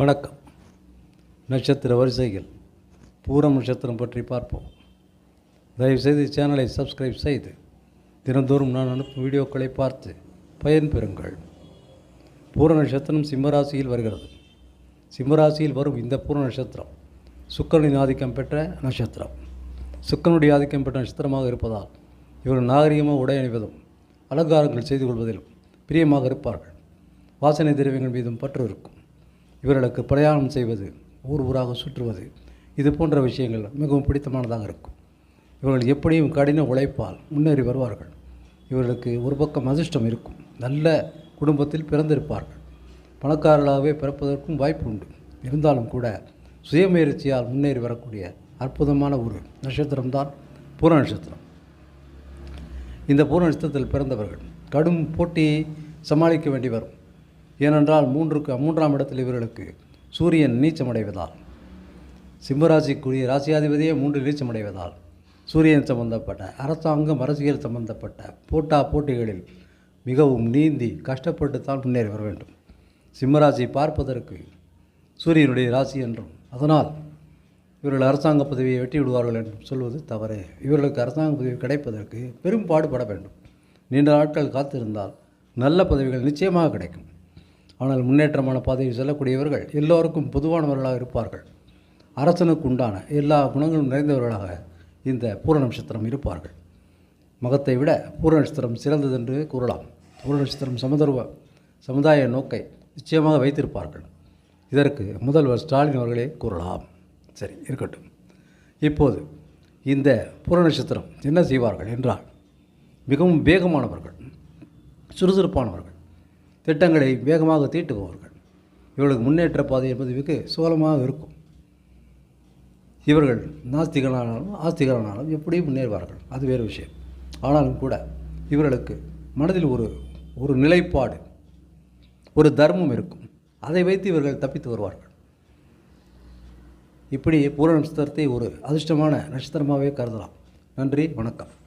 வணக்கம். நட்சத்திர வரிசைகள். பூரம் நட்சத்திரம் பற்றி பார்ப்போம். தயவுசெய்து சேனலை சப்ஸ்கிரைப் செய்து தினந்தோறும் நான் அனுப்பும் வீடியோக்களை பார்த்து பயன்பெறுங்கள். பூர நட்சத்திரம் சிம்மராசியில் வருகிறது. சிம்மராசியில் வரும் இந்த பூர நட்சத்திரம் சுக்கரனின் ஆதிக்கம் பெற்ற நட்சத்திரம். சுக்கரனுடைய ஆதிக்கம் பெற்ற நட்சத்திரமாக இருப்பதால் இவர்கள் நாகரிகமாக உடை அணிவதும் அலங்காரங்கள் செய்து கொள்வதிலும் பிரியமாக இருப்பார்கள். வாசனை திரவியங்கள் மீதும் பற்று இருக்கும். இவர்களுக்கு பிரயாணம் செய்வது ஊர் ஊராக சுற்றுவது இது போன்ற விஷயங்கள் மிகவும் பிடித்தமானதாக இருக்கும். இவர்கள் எப்படியும் கடின உழைப்பால் முன்னேறி வருவார்கள். இவர்களுக்கு ஒரு பக்கம் அதிர்ஷ்டம் இருக்கும். நல்ல குடும்பத்தில் பிறந்திருப்பார்கள். பணக்காரர்களாகவே பிறப்பதற்கும் வாய்ப்பு உண்டு. இருந்தாலும் கூட சுயமுயற்சியால் முன்னேறி வரக்கூடிய அற்புதமான ஒரு நட்சத்திரம்தான் பூர நட்சத்திரம். இந்த பூர நட்சத்திரத்தில் பிறந்தவர்கள் கடும் போட்டியை சமாளிக்க வேண்டி வரும். ஏனென்றால் மூன்றுக்கு மூன்றாம் இடத்தில் இவர்களுக்கு சூரியன் நீச்சமடைவதால் சிம்மராசிக்குரிய ராசியாதிபதியே மூன்று நீச்சமடைவதால் சூரியன் சம்பந்தப்பட்ட அரசாங்கம் அரசியல் சம்பந்தப்பட்ட போட்டா போட்டிகளில் மிகவும் நீந்தி கஷ்டப்பட்டு தான் முன்னேறி வர வேண்டும். சிம்மராசி பார்ப்பதற்கு சூரியனுடைய ராசி என்றும் அதனால் இவர்கள் அரசாங்க பதவியை வெட்டி விடுவார்கள் என்றும் சொல்வது தவறு. இவர்களுக்கு அரசாங்க பதவி கிடைப்பதற்கு பெரும் பாடுபட வேண்டும். நீண்ட நாட்கள் காத்திருந்தால் நல்ல பதவிகள் நிச்சயமாக கிடைக்கும். ஆனால் முன்னேற்றமான பாதையில் செல்லக்கூடியவர்கள் எல்லோருக்கும் பொதுவானவர்களாக இருப்பார்கள். அரசனுக்கு உண்டான எல்லா குணங்களும் நிறைந்தவர்களாக இந்த பூர நட்சத்திரம் இருப்பார்கள். மகத்தை விட பூர நட்சத்திரம் சிறந்தது என்று கூறலாம். பூர நட்சத்திரம் சமதர்வ சமுதாய நோக்கை நிச்சயமாக வைத்திருப்பார்கள். இதற்கு முதல்வர் ஸ்டாலின் அவர்களே கூறலாம். சரி இருக்கட்டும். இப்போது இந்த பூர நட்சத்திரம் என்ன செய்வார்கள் என்றால் மிகவும் வேகமானவர்கள் சுறுசுறுப்பானவர்கள் திட்டங்களை வேகமாக தீட்டுபவர்கள். இவர்களுக்கு முன்னேற்ற பாதை என்பது மிக சோலமாக இருக்கும். இவர்கள் நாஸ்திகளானாலும் ஆஸ்திகளானாலும் எப்படியும் முன்னேறுவார்கள். அது வேறு விஷயம். ஆனாலும் கூட இவர்களுக்கு மனதில் ஒரு ஒரு நிலைப்பாடு ஒரு தர்மம் இருக்கும். அதை வைத்து இவர்கள் தப்பித்து வருவார்கள். இப்படி பூர நட்சத்திரத்தை ஒரு அதிர்ஷ்டமான நட்சத்திரமாகவே கருதலாம். நன்றி வணக்கம்.